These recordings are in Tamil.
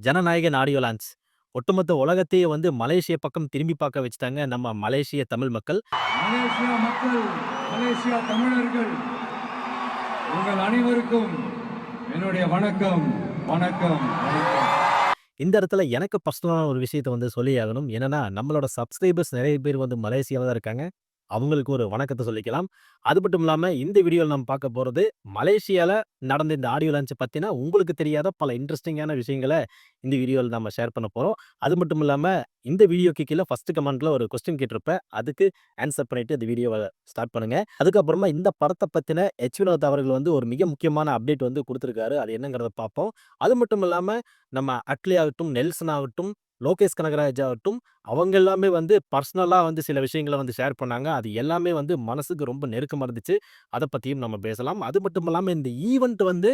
Jananayagan audio launch. ஒட்டுமொத்த உலகத்தையே வந்து மலேசிய பக்கம் திரும்பி பார்க்க வச்சுட்டாங்க நம்ம மலேசிய தமிழ் மக்கள். மலேசியா மக்கள் மலேசியா தமிழர்கள் உங்கள் அனைவருக்கும் என்னுடைய வணக்கம் வணக்கம் இந்த இடத்துல எனக்கு பர்சனலான ஒரு விஷயத்த வந்து சொல்லி ஆகணும். என்னன்னா, நம்மளோட சப்ஸ்கிரைபர்ஸ் நெறைய பேர் வந்து மலேசியால தான் இருக்காங்க. அவங்களுக்கு ஒரு வணக்கத்தை சொல்லிக்கலாம். அது மட்டும் இல்லாமல் இந்த வீடியோவில் நம்ம பார்க்க போகிறது மலேசியாவில் நடந்த இந்த ஆடியோ லான்ச்ச பற்றினா உங்களுக்கு தெரியாத பல இன்ட்ரெஸ்டிங்கான விஷயங்களை இந்த வீடியோவில் நம்ம ஷேர் பண்ண போகிறோம் அது மட்டும் இல்லாமல் இந்த வீடியோக்கு கீழே ஃபர்ஸ்ட் கமெண்ட்டில் ஒரு கொஸ்டின் கேட்டிருப்பேன். அதுக்கு ஆன்சர் பண்ணிட்டு இந்த வீடியோவை ஸ்டார்ட் பண்ணுங்கள் அதுக்கப்புறமா இந்த படத்தை பற்றின எச். வினோத் அவர்கள் வந்து ஒரு மிக முக்கியமான அப்டேட் வந்து கொடுத்துருக்காரு அது என்னங்கிறத பார்ப்போம். அது மட்டும் இல்லாமல் நம்ம அட்லி ஆகட்டும், நெல்சன் ஆகட்டும், லோகேஷ் கனகராஜ் ஆகட்டும், அவங்க எல்லாமே வந்து பர்சனலாக வந்து சில விஷயங்கள வந்து ஷேர் பண்ணாங்க. அது எல்லாமே வந்து மனசுக்கு ரொம்ப நெருக்கமாக இருந்துச்சு. அதை பற்றியும் நம்ம பேசலாம். அது மட்டும் இல்லாமல் இந்த ஈவெண்ட் வந்து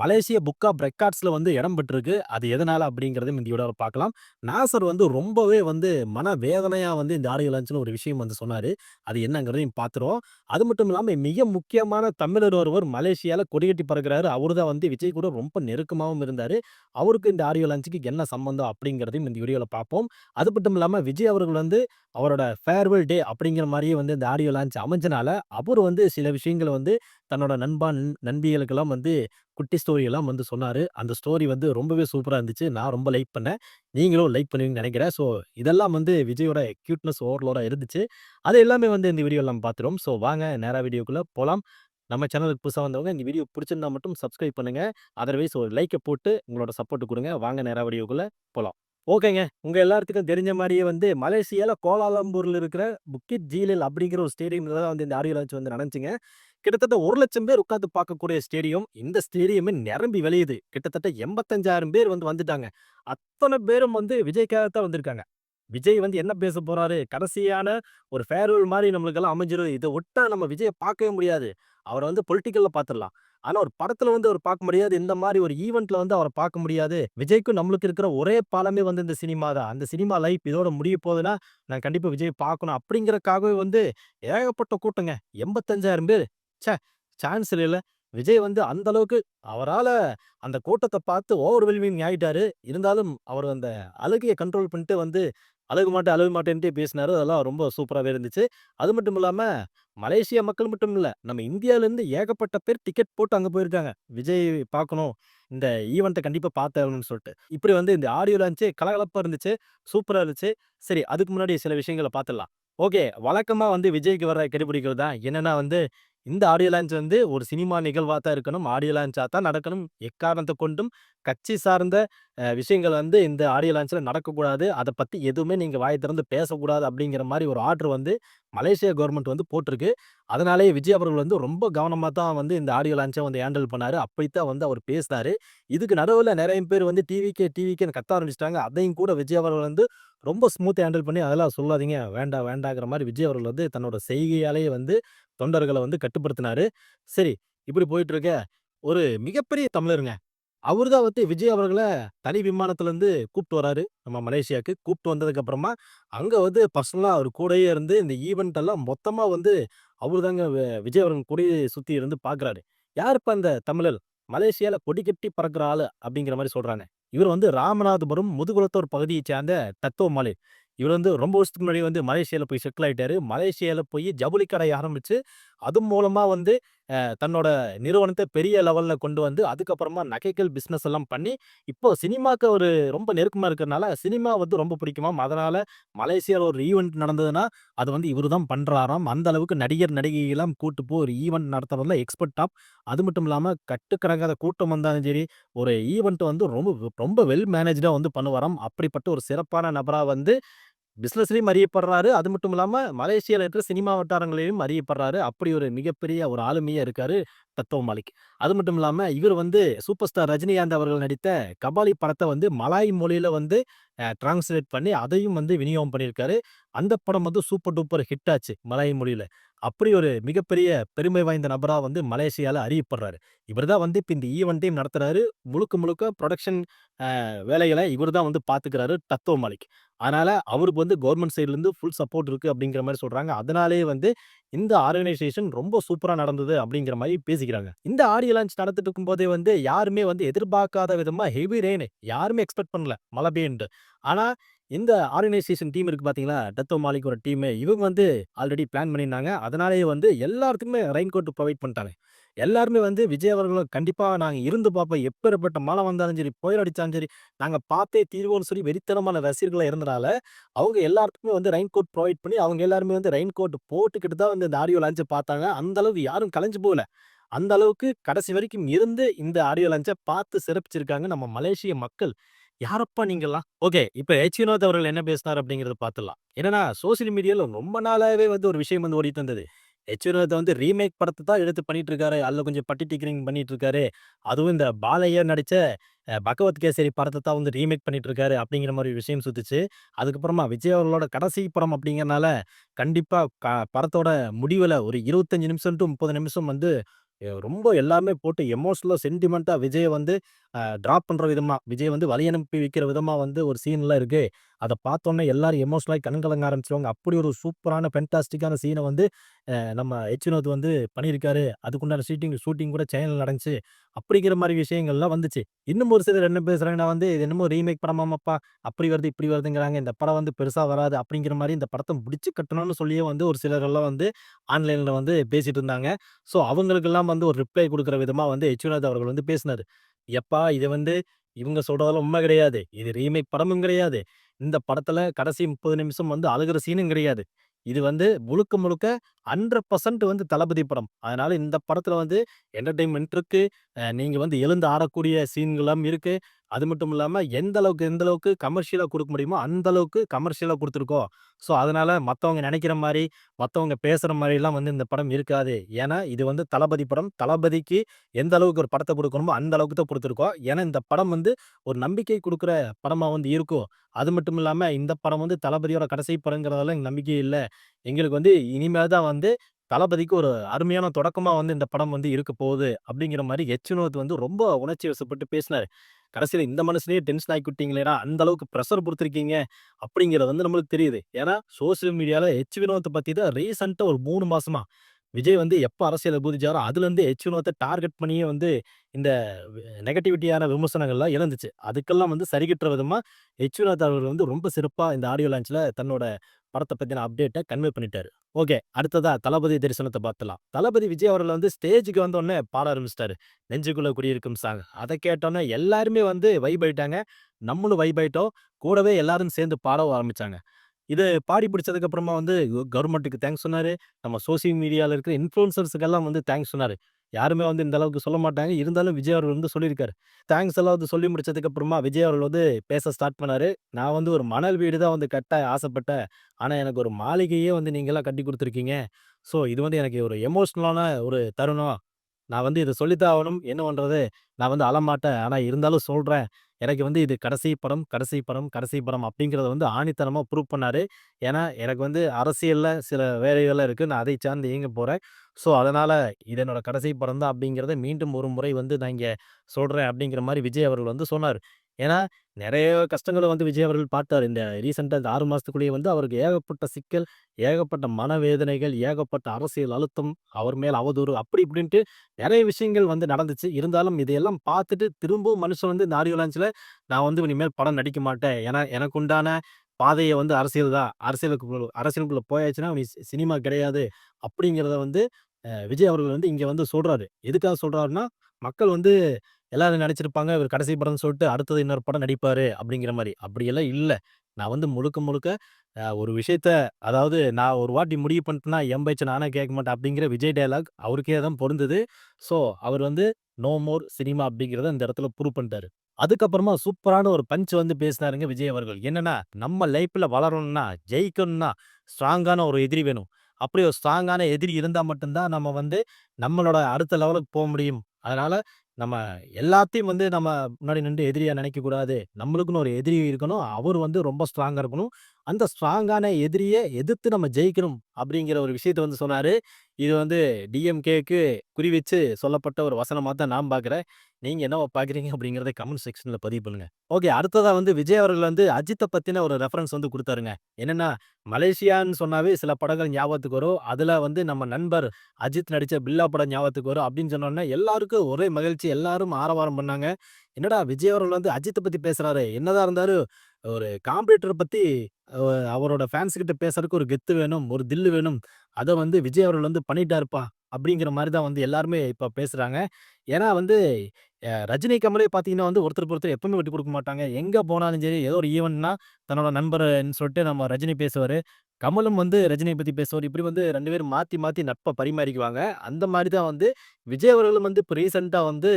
மலேசிய புக் ஆஃப் ரெக்கார்ட்ஸில் வந்து இடம் பெற்றிருக்கு. அது எதனால் அப்படிங்கிறதையும் இந்தியோட பார்க்கலாம். நாசர் வந்து ரொம்பவே வந்து மனவேதனையா வந்து இந்த ஆடியோ லான்ச்னு ஒரு விஷயம் வந்து சொன்னார் அது என்னங்கிறதையும் பார்த்துருவோம். அது மட்டும் இல்லாமல் மிக முக்கியமான தமிழர் ஒருவர் மலேசியாவில் கொடிகட்டி பறக்கிறாரு. அவரு தான் வந்து விஜய் கூட ரொம்ப நெருக்கமாகவும் இருந்தார் அவருக்கு இந்த ஆடியோ லான்ச்சுக்கு என்ன சம்பந்தம் அப்படிங்கிறதையும் இந்த வீடியோவில் பார்ப்போம். அது மட்டும் இல்லாமல் விஜய் அவர்கள் வந்து அவரோட ஃபேர்வெல் டே அப்படிங்கிற மாதிரியே வந்து இந்த ஆடியோ லான்ச் அமைஞ்சனால, அவர் வந்து சில விஷயங்கள வந்து தன்னோட நண்பான் நண்பிகளுக்கெல்லாம் வந்து குட்டி ஸ்டோரியெல்லாம் வந்து சொன்னார் அந்த ஸ்டோரி வந்து ரொம்பவே சூப்பராக இருந்துச்சு. நான் ரொம்ப லைக் பண்ணேன். நீங்களும் லைக் பண்ணுவீங்கன்னு நினைக்கிறேன் ஸோ இதெல்லாம் வந்து விஜயோட க்யூட்னஸ் ஓவர்லோடாக இருந்துச்சு. அது எல்லாமே வந்து இந்த வீடியோல நம்ம பார்த்துருவோம். ஸோ வாங்க நேரா வீடியோக்குள்ளே போகலாம் நம்ம சேனலுக்கு புதுசாக வந்தவங்க இந்த வீடியோ பிடிச்சிருந்தா மட்டும் சப்ஸ்கிரைப் பண்ணுங்க. அதர்வைஸ் ஒரு லைக்கை போட்டு உங்களோட சப்போர்ட் கொடுங்க வாங்க நேரா வீடியோக்குள்ளே போகலாம் ஓகேங்க. உங்கள் எல்லாத்துக்கும் தெரிஞ்ச மாதிரியே வந்து மலேசியாவில் கோலாலம்பூரில் இருக்கிற புக்கிட் ஜீலில் அப்படிங்கிற ஒரு ஸ்டேடியம் தான் வந்து இந்த ஆடியோ லான்ச் வந்து நடந்துச்சுங்க. கிட்டத்தட்ட ஒரு லட்சம் பேர் உட்காந்து பார்க்கக்கூடிய ஸ்டேடியம். இந்த ஸ்டேடியமே நிரம்பி வெளியுது கிட்டத்தட்ட 85,000 பேர் வந்து வந்துட்டாங்க. அத்தனை பேரும் வந்து விஜய்க்காக தான் வந்திருக்காங்க. விஜய் வந்து என்ன பேச போறாரு? கடைசியான ஒரு ஃபேர்வெல் மாதிரி நம்மளுக்கெல்லாம் அமைஞ்சிரும். இதை விட்டா நம்ம விஜயை பார்க்கவே முடியாது. அவரை வந்து பொலிட்டிக்கல்ல பார்த்துடலாம். ஆனா ஒரு படத்துல வந்து அவர் பார்க்க முடியாது. இந்த மாதிரி ஒரு ஈவெண்ட்ல வந்து அவரை பார்க்க முடியாது. விஜய்க்கும் நம்மளுக்கு இருக்கிற ஒரே பாலமே வந்து இந்த சினிமா தான். அந்த சினிமா லைஃப் இதோட முடிய போதுன்னா, நான் கண்டிப்பா விஜய் பார்க்கணும் அப்படிங்கிறதுக்காகவே வந்து ஏகப்பட்ட கூட்டங்க. எண்பத்தஞ்சாயிரம் பேர் ச்சே! சான்ஸ் இல்லைல்ல. விஜய் வந்து அந்த அளவுக்கு அவரால் அந்த கூட்டத்தை பார்த்து ஓவர்வெல்மிங் ஆயிட்டாரு. இருந்தாலும் அவர் அந்த அழுகையை கண்ட்ரோல் பண்ணிட்டு வந்து அழுக மாட்டேன், அழுக மாட்டேன்ட்டு பேசினாரு. அதெல்லாம் ரொம்ப சூப்பராகவே இருந்துச்சு. அது மட்டும் இல்லாமல் மலேசியா மக்கள் மட்டும் இல்லை நம்ம இந்தியாவிலேருந்து ஏகப்பட்ட பேர் டிக்கெட் போட்டு அங்கே போயிருக்காங்க. விஜய் பார்க்கணும். இந்த ஈவெண்ட்டை கண்டிப்பாக பார்த்தேன்னு சொல்லிட்டு இப்படி வந்து இந்த ஆடியோ இருந்துச்சு கலகலப்பாக இருந்துச்சு. சூப்பராக இருந்துச்சு. சரி அதுக்கு முன்னாடி சில விஷயங்களை பார்த்துடலாம். ஓகே. வழக்கமாக வந்து விஜய்க்கு வர கடைபிடிக்கிறது தான். என்னென்னா வந்து இந்த ஆடியோ லான்ச் வந்து ஒரு சினிமா நிகழ்வாக தான் இருக்கணும். ஆடியோ லான்ச்சாக தான் நடக்கணும். எக்காரணத்தை கொண்டும் கட்சி சார்ந்த விஷயங்கள் வந்து இந்த ஆடியோ லான்ச்சில் நடக்கக்கூடாது. அதை பற்றி எதுவுமே நீங்கள் வாய் திறந்து பேசக்கூடாது அப்படிங்கிற மாதிரி ஒரு ஆர்டர் வந்து மலேசியா கவர்மெண்ட் வந்து போட்டிருக்கு. அதனாலேயே விஜய் அவர்கள் வந்து ரொம்ப கவனமாக தான் வந்து இந்த ஆடியோ லான்ச்சை வந்து ஹேண்டில் பண்ணார் அப்படித்தான் வந்து அவர் பேசினார் இதுக்கு நடுவில் நிறைய பேர் வந்து டிவிக்கே டிவிக்கேன்னு கத்த ஆரம்பிச்சிட்டாங்க அதையும் கூட விஜய் அவர்கள் வந்து ரொம்ப ஸ்மூத்தாக ஹேண்டில் பண்ணி அதெல்லாம் சொல்லாதீங்க. வேண்டாம், வேண்டாங்கிற மாதிரி விஜய் அவர்கள் வந்து தன்னோட செய்கையாலேயே வந்து தொண்டர்களை வந்து கட்டுப்படுத்தினாரு. சரி இப்படி போயிட்டு இருக்க, ஒரு மிகப்பெரிய தமிழருங்க. அவர்தான் வந்து விஜய் அவர்களை தனி விமானத்துலேருந்து கூப்பிட்டு வராரு. நம்ம மலேசியாவுக்கு கூப்பிட்டு வந்ததுக்கப்புறமா அங்கே வந்து பர்சனலாக அவர் கூடயே இருந்து இந்த ஈவெண்ட் எல்லாம் மொத்தமாக வந்து அவரு தாங்க விஜய் அவர்கள் கூடயே சுற்றி இருந்து பார்க்குறாரு. யாருப்பா இந்த தமிழர்? மலேசியாவில் கொடி கட்டி பறக்கிற ஆள் அப்படிங்கிற மாதிரி சொல்கிறாங்க இவர் வந்து ராமநாதபுரம் முதுகுலத்தோர் பகுதியை சேர்ந்த தத்துவமாலி இவர் வந்து ரொம்ப வருஷத்துக்கு முன்னாடி வந்து மலேசியாவில் போய் செட்டில் ஆகிட்டாரு மலேசியாவில் போய் ஜவுளி கடை ஆரம்பித்து அது மூலமாக வந்து தன்னோட நிறுவனத்தை பெரிய லெவலில் கொண்டு வந்து, அதுக்கப்புறமா நகைகள் பிஸ்னஸ் எல்லாம் பண்ணி, இப்போ சினிமாக்கு ஒரு ரொம்ப நெருக்கமாக இருக்கிறனால, சினிமா வந்து ரொம்ப பிடிக்குமாம். அதனால் மலேசியாவில் ஒரு ஈவெண்ட் நடந்ததுன்னா, அது வந்து இவர் தான் பண்ணுறாராம் அந்த அளவுக்கு நடிகர், நடிகைகள்லாம் கூட்டு போய் ஒரு ஈவெண்ட் நடத்துறதுல எக்ஸ்பர்ட்டாம். அது மட்டும் இல்லாமல் கட்டுக்கடங்காத கூட்டம் வந்தாலும் சரி, ஒரு ஈவெண்ட்டை வந்து ரொம்ப ரொம்ப வெல் மேனேஜாக வந்து பண்ணுவாராம். அப்படிப்பட்ட ஒரு சிறப்பான நபராக வந்து பிஸ்னஸ்லையும் அறியப்படுறாரு. அது மட்டும் இல்லாமல் மலேசியாவில் இருக்கிற சினிமா வட்டாரங்களிலும் அறியப்படுறாரு. அப்படி ஒரு மிகப்பெரிய ஒரு ஆளுமையாக இருக்காரு தத்துவ மாலிக். அது மட்டும் இல்லாமல் இவர் வந்து சூப்பர் ஸ்டார் ரஜினிகாந்த் அவர்கள் நடித்த கபாலி படத்தை வந்து மலாய் மொழியில் வந்து டிரான்ஸ்லேட் பண்ணி அதையும் வந்து விநியோகம் பண்ணியிருக்காரு. அந்த படம் வந்து சூப்பர் டூப்பர் ஹிட் ஆச்சு மலாய் மொழியில் அப்படி ஒரு மிகப்பெரிய பெருமை வாய்ந்த நபராக வந்து மலேசியாவில் அறியப்படுறாரு. இவர் தான் வந்து இப்போ இந்த e ஈவெண்ட்டையும் நடத்துகிறாரு முழுக்க முழுக்க ப்ரொடக்ஷன் வேலைகளை இவர் தான் வந்து பார்த்துக்கிறாரு டத்தோ மாலிக். அதனால் அவருக்கு வந்து கவர்மெண்ட் சைட்லேருந்து ஃபுல் சப்போர்ட் இருக்குது அப்படிங்கிற மாதிரி சொல்கிறாங்க அதனாலேயே வந்து இந்த ஆர்கனைசேஷன் ரொம்ப சூப்பராக நடந்தது அப்படிங்கிற மாதிரி பேசிக்கிறாங்க. இந்த ஆடியோ லான்ச் நடந்துட்டு இருக்கும்போதே வந்து யாருமே வந்து எதிர்பார்க்காத விதமாக ஹெவி ரெயின் யாருமே எக்ஸ்பெக்ட் பண்ணல மழை பெய்யுன்ட்டு. ஆனால் இந்த ஆர்கனைசேஷன் டீம் இருக்கு பார்த்தீங்களா? டத்தோ மாலிக்கோட டீமு இவங்க வந்து ஆல்ரெடி பிளான் பண்ணியிருந்தாங்க. அதனாலேயே வந்து எல்லாத்துக்குமே ரெயின் கோட் ப்ரொவைட் பண்ணிட்டாங்க. எல்லாருமே வந்து விஜய் அவர்களும் கண்டிப்பாக நாங்கள் இருந்து பார்ப்போம். எப்பேற்பட்ட மழை வந்தாலும் சரி, புயல் அடித்தாலும் சரி, நாங்கள் பார்த்தே தீர்வோம்னு சொல்லி வெறித்தனமான ரசிகர்களாக இருந்தனால, அவங்க எல்லாருக்குமே வந்து ரெயின் கோட் ப்ரொவைட் பண்ணி, அவங்க எல்லாருமே வந்து ரெயின் கோட் போட்டுக்கிட்டு தான் வந்து இந்த ஆடியோ லான்ச்சை பார்த்தாங்க. அந்தளவுக்கு யாரும் கலைஞ்சு போகல. அந்த அளவுக்கு கடைசி வரைக்கும் இருந்து இந்த ஆடியோ லான்ச்சை பார்த்து சிறப்பிச்சிருக்காங்க நம்ம மலேசிய மக்கள். யாரப்பா நீங்களாம் ஓகே. இப்போ எச் வினோத் அவர்கள் என்ன பேசினார் அப்படிங்கிறத பார்த்துலாம் என்னன்னா, சோசியல் மீடியாவில் ரொம்ப நாளாகவே வந்து ஒரு விஷயம் வந்து ஓடிட்டு இருந்தது. எச் வினோத் வந்து ரீமேக் படத்தை தான் எடுத்து பண்ணிட்டு இருக்காரு. அதில் கொஞ்சம் பட்டி டிங்கரிங் பண்ணிட்டு இருக்காரு. அதுவும் இந்த பாலையர் நடித்த பகவத் கேசரி படத்தை தான் வந்து ரீமேக் பண்ணிட்டு இருக்காரு அப்படிங்கிற மாதிரி விஷயம் சுத்துச்சு. அதுக்கப்புறமா விஜய் அவர்களோட கடைசி படம் அப்படிங்கிறனால, கண்டிப்பாக க படத்தோட முடிவில் ஒரு 25 நிமிஷம் டு முப்பது நிமிஷம் வந்து ரொம்ப எல்லாமே போட்டு எமோஷனலாக சென்டிமெண்ட்டாக விஜயை வந்து ட்ராப் பண்ணுற விதமாக விஜய் வந்து வழி அனுப்பி வைக்கிற விதமாக வந்து ஒரு சீன்லாம் இருக்குது அதை பார்த்தோன்னே எல்லாரும் எமோஷனலாக கண் கலங்க அப்படி ஒரு சூப்பரான ஃபென்டாஸ்டிக்கான சீனை வந்து நம்ம எச் வினோத் வந்து பண்ணியிருக்காரு. அதுக்குண்டான ஷூட்டிங் ஷூட்டிங் கூட சேனல் நடந்துச்சு. அப்படிங்கிற மாதிரி விஷயங்கள்லாம் வந்துச்சு. இன்னும் ஒரு சிலர் என்ன பேசுகிறாங்கன்னா வந்து, "இது என்னமோ ரீமேக் படமாமாப்பா. அப்படி வருது, இப்படி வருதுங்கிறாங்க. இந்த படம் வந்து பெருசாக வராது." அப்படிங்கிற மாதிரி இந்த படத்தை முடிச்சு கட்டணும்னு சொல்லியே வந்து ஒரு சிலரெல்லாம் வந்து ஆன்லைனில் வந்து பேசிட்டு இருந்தாங்க. ஸோ அவங்களுக்கெல்லாம் வந்து ஒரு ரிப்ளை கொடுக்குற விதமாக வந்து எச் வினோத் அவர்கள் வந்து பேசினாரு. "எப்பா இதை வந்து இவங்க சொல்றதெல்லாம் உண்மை கிடையாது. இது ரீமேக் படமும் கிடையாது. இந்த படத்துல கடைசி 30 நிமிஷம் வந்து அழுகுற சீனும் கிடையாது. இது வந்து முழுக்க முழுக்க 100% வந்து தளபதி படம். அதனால இந்த படத்துல வந்து என்டர்டெயின்மெண்ட் இருக்கு. நீங்க வந்து எழுந்து ஆடக்கூடிய சீன்களும் இருக்கு. அது மட்டும் இல்லாமல் எந்த அளவுக்கு எந்த அளவுக்கு கமர்ஷியலாக கொடுக்க முடியுமோ, அந்த அளவுக்கு கமர்ஷியலாக கொடுத்துருக்கோம் ஸோ அதனால மற்றவங்க நினைக்கிற மாதிரி மற்றவங்க பேசுகிற மாதிரிலாம் வந்து இந்த படம் இருக்காது. ஏன்னா இது வந்து தளபதி படம். தளபதிக்கு எந்த அளவுக்கு ஒரு படத்தை கொடுக்கணுமோ அந்த அளவுக்கு தான் கொடுத்துருக்கோம் ஏன்னா இந்த படம் வந்து ஒரு நம்பிக்கை கொடுக்குற படமாக வந்து இருக்கும். அது மட்டும் இல்லாமல் இந்த படம் வந்து தளபதியோட கடைசி படங்கிறதால எனக்கு நம்பிக்கை இல்லை எங்களுக்கு வந்து இனிமேல் தான் வந்து தளபதிக்கு ஒரு அருமையான தொடக்கமா வந்து இந்த படம் வந்து இருக்க போகுது. அப்படிங்கிற மாதிரி எச் வினோத் வந்து ரொம்ப உணர்ச்சி வசப்பட்டு பேசினார் கடைசியில் இந்த மனுஷனையே டென்ஷன் ஆகி விட்டீங்களேடா! அந்த அளவுக்கு ப்ரெஷர் குடுத்துருக்கீங்க. அப்படிங்கிறது வந்து நம்மளுக்கு தெரியுது. ஏன்னா சோசியல் மீடியாவில் எச் வினோத்தை பற்றி தான் ரீசென்ட்டா ஒரு மூணு மாசமா விஜய் வந்து எப்போ அரசியல்ல குதிச்சாரோ, அதுலேருந்து எச் வினோத்த டார்கெட் பண்ணியே வந்து இந்த நெகட்டிவிட்டியான விமர்சனங்கள்லாம் இழந்துச்சு அதுக்கெல்லாம் வந்து சரிகிட்டுற விதமாக எச் வினோத் அவர்கள் வந்து ரொம்ப சிறப்பாக இந்த ஆடியோ லான்ச்சில் தன்னோட படத்தை பற்றின அப்டேட்டை கன்வே பண்ணிட்டாரு. ஓகே. அடுத்ததா தளபதி தரிசனத்தை பார்த்துலாம் தளபதி விஜய் அவர்கள் வந்து ஸ்டேஜுக்கு வந்தோடனே பாட ஆரம்பிச்சிட்டாரு நெஞ்சுக்குள்ள குடியிருக்கும் சாங். அதை கேட்டோன்னே எல்லாருமே வந்து வைப் ஆயிட்டாங்க. நம்மளும் வைப் ஆயிட்டோம். கூடவே எல்லாரும் சேர்ந்து பாடவும் ஆரம்பித்தாங்க இது பாடி பிடிச்சதுக்கு அப்புறமா வந்து கவர்மெண்ட்டுக்கு தேங்க்ஸ் சொன்னாரு. நம்ம சோசியல் மீடியாவில் இருக்கிற இன்ஃப்ளூன்சர்ஸுக்கெல்லாம் வந்து தேங்க்ஸ் சொன்னாரு. யாருமே வந்து இந்த அளவுக்கு சொல்ல மாட்டாங்க. இருந்தாலும் விஜய் அவர்கள் வந்து சொல்லியிருக்காரு. தேங்க்ஸ் எல்லாம் வந்து சொல்லி முடிச்சதுக்கு அப்புறமா விஜய் அவர்கள் வந்து பேச ஸ்டார்ட் பண்ணாரு. "நான் வந்து ஒரு மணல் வீடு தான் வந்து கட்ட ஆசைப்பட்டேன். ஆனால் எனக்கு ஒரு மாளிகையே வந்து நீங்களாம் கட்டிக் கொடுத்துருக்கீங்க ஸோ இது வந்து எனக்கு ஒரு எமோஷ்னலான ஒரு தருணம். நான் வந்து இதை சொல்லித்தான் ஆகணும். என்ன பண்ணுறது நான் வந்து அழமாட்டேன். ஆனால் இருந்தாலும் சொல்கிறேன் எனக்கு வந்து இது கடைசி படம், கடைசி படம், கடைசி படம் அப்படிங்கிறத வந்து ஆணித்தனமாக ப்ரூவ் பண்ணார். ஏன்னா, எனக்கு வந்து அரசியலில் சில வேலைகள்லாம் இருக்குது நான் அதை சார்ந்து இயங்க போகிறேன் ஸோ அதனால் இது என்னோட கடைசி படம் தான் அப்படிங்கிறத மீண்டும் ஒரு முறை வந்து நான் இங்கே சொல்கிறேன் அப்படிங்கிற மாதிரி விஜய் அவர்கள் வந்து சொன்னார். ஏன்னா, நிறைய கஷ்டங்களை வந்து விஜய் அவர்கள் பார்த்தார் இந்த ரீசெண்டாக இந்த ஆறு மாதத்துக்குள்ளேயே வந்து அவருக்கு ஏகப்பட்ட சிக்கல், ஏகப்பட்ட மனவேதனைகள், ஏகப்பட்ட அரசியல் அழுத்தம், அவர் மேல் அவதூறு அப்படி இப்படின்ட்டு நிறைய விஷயங்கள் வந்து நடந்துச்சு. இருந்தாலும் இதையெல்லாம் பார்த்துட்டு திரும்பவும் மனுஷன் வந்து இந்த ஆடியோ நான் வந்து இனிமேல் படம் நடிக்க மாட்டேன். ஏன்னா எனக்கு உண்டான பாதையை வந்து அரசியல் தான். அரசியலுக்கு அரசியலுக்குள்ளே போயாச்சுன்னா சி சினிமா கிடையாது. அப்படிங்கிறத வந்து விஜய் அவர்கள் வந்து இங்கே வந்து சொல்கிறாரு எதுக்காக சொல்கிறாருன்னா மக்கள் வந்து எல்லாரும் நினச்சிருப்பாங்க இவர் கடைசி படம்னு சொல்லிட்டு அடுத்தது இன்னொரு படம் நடிப்பாரு அப்படிங்கிற மாதிரி அப்படியெல்லாம் இல்லை நான் வந்து முழுக்க முழுக்க ஒரு விஷயத்த அதாவது நான் ஒரு வாட்டி முடிவு பண்ணிட்டேன்னா, என் நானே கேட்க மாட்டேன் அப்படிங்கிற விஜய் டயலாக் அவருக்கே தான் பொருந்தது ஸோ அவர் வந்து நோ மோர் சினிமா அப்படிங்கிறத இந்த இடத்துல ப்ரூவ் பண்ணிட்டாரு. அதுக்கப்புறமா சூப்பரான ஒரு பஞ்ச் வந்து பேசினாருங்க விஜய் அவர்கள். என்னன்னா, நம்ம லைஃப்ல வளரணும்னா, ஜெயிக்கணும்னா ஸ்ட்ராங்கான ஒரு எதிரி வேணும். அப்படி ஒரு ஸ்ட்ராங்கான எதிரி இருந்தால் மட்டும்தான் நம்ம வந்து நம்மளோட அடுத்த லெவலுக்கு போக முடியும். அதனால நம்ம எல்லாத்தையும் வந்து நம்ம முன்னாடி நின்று எதிரியா நினைக்கக்கூடாது. நம்மளுக்குன்னு ஒரு எதிரி இருக்கணும். அவர் வந்து ரொம்ப ஸ்ட்ராங்கா இருக்கணும். அந்த ஸ்ட்ராங்கான எதிரியை எதிர்த்து நம்ம ஜெயிக்கணும் அப்படிங்கிற ஒரு விஷயத்த வந்து சொன்னார் இது வந்து டிஎம்கேக்கு குறிவச்சு சொல்லப்பட்ட ஒரு வசனமாக தான் நான் பார்க்குறேன். நீங்கள் என்ன பார்க்குறீங்க அப்படிங்கிறத கமெண்ட் செக்ஷனில் பதிவு பண்ணுங்கள் ஓகே அடுத்ததாக வந்து விஜய் அவர்கள் வந்து அஜித்தை பற்றின ஒரு ரெஃபரன்ஸ் வந்து கொடுத்தாருங்க என்னன்னா, மலேசியான்னு சொன்னாவே சில படங்கள் ஞாபகத்துக்கு வரும். அதில் வந்து நம்ம நண்பர் அஜித் நடித்த பில்லா படம் ஞாபகத்துக்கு வரும் அப்படின்னு சொன்னோன்னே எல்லாருக்கும் ஒரே மகிழ்ச்சி. எல்லாரும் ஆரவாரம் பண்ணாங்க. என்னடா விஜய் அவர்கள் வந்து அஜித்தை பற்றி பேசுகிறாரு என்னதான் இருந்தாலும் ஒரு காம்படிட்டர பத்தி அவரோட ஃபேன்ஸ் கிட்ட பேசுறதுக்கு ஒரு கெத்து வேணும், ஒரு தில்லு வேணும். அத வந்து விஜய் அவர்கள் வந்து பண்ணிட்டாருப்பா! அப்படிங்கிற மாரி தான் வந்து எல்லாருமே இப்ப பேசுறாங்க. ஏன்னா வந்து அ ரஜினி, கமலே பார்த்தீங்கன்னா வந்து ஒருத்தருக்கு ஒருத்தர் எப்பவுமே விட்டு குடுக்க மாட்டாங்க. எங்க போனாலும் சரி, ஏதோ ஒரு ஈவென்ட்னா தன்னோட நண்பர்ன்னு சொல்லிட்டு நம்ம ரஜினி பேசுவாரு. கமலும் வந்து ரஜினிய பத்தி பேசுவாரு. இப்படி வந்து 2 பேரும் மாத்தி மாத்தி நட்ப பரிமாறிக்குவாங்க. அந்த மாரி தான் வந்து விஜய் அவர்களும் வந்து இப்ப ரீசென்ட்டா வந்து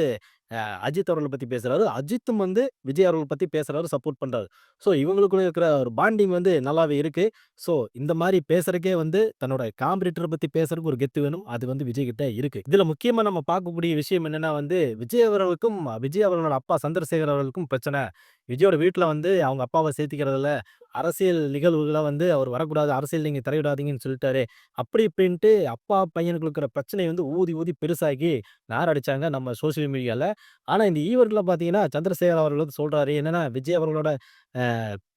அஜித் அவர்களை பற்றி பேசுகிறாரு அஜித்தும் வந்து விஜய் அவர்களை பற்றி பேசுகிறாரு சப்போர்ட் பண்ணுறாரு ஸோ இவங்களுக்குள்ள இருக்கிற ஒரு பாண்டிங் வந்து நல்லாவே இருக்குது ஸோ இந்த மாதிரி பேசுகிறக்கே வந்து தன்னோட காம்படிட்டரை பற்றி பேசுறதுக்கு ஒரு கெத்து வேணும். அது வந்து விஜய் கிட்ட இருக்குது இதில் முக்கியமாக நம்ம பார்க்கக்கூடிய விஷயம் என்னென்னா வந்து விஜய் அவர்களுக்கும் விஜய் அவர்களோட அப்பா சந்திரசேகர் அவர்களுக்கும் பிரச்சனை. விஜயோட வீட்டில் வந்து அவங்க அப்பாவை சேர்த்துக்கிறதில்ல. அரசியல் நிகழ்வுகளாக வந்து அவர் வரக்கூடாது. அரசியல் நீங்கள் தலையிடாதீங்கன்னு சொல்லிட்டாரு. அப்படி இப்படின்ட்டு அப்பா, பையனுக்கு இருக்கிற பிரச்சனை வந்து ஊதி ஊதி பெருசாகி நார் அடிச்சாங்க நம்ம சோசியல் மீடியாவில் ஆனால் இந்த ஈவர்களில் பார்த்தீங்கன்னா, சந்திரசேகர் அவர்கள் வந்து சொல்கிறாரு என்னென்னா விஜய் அவர்களோட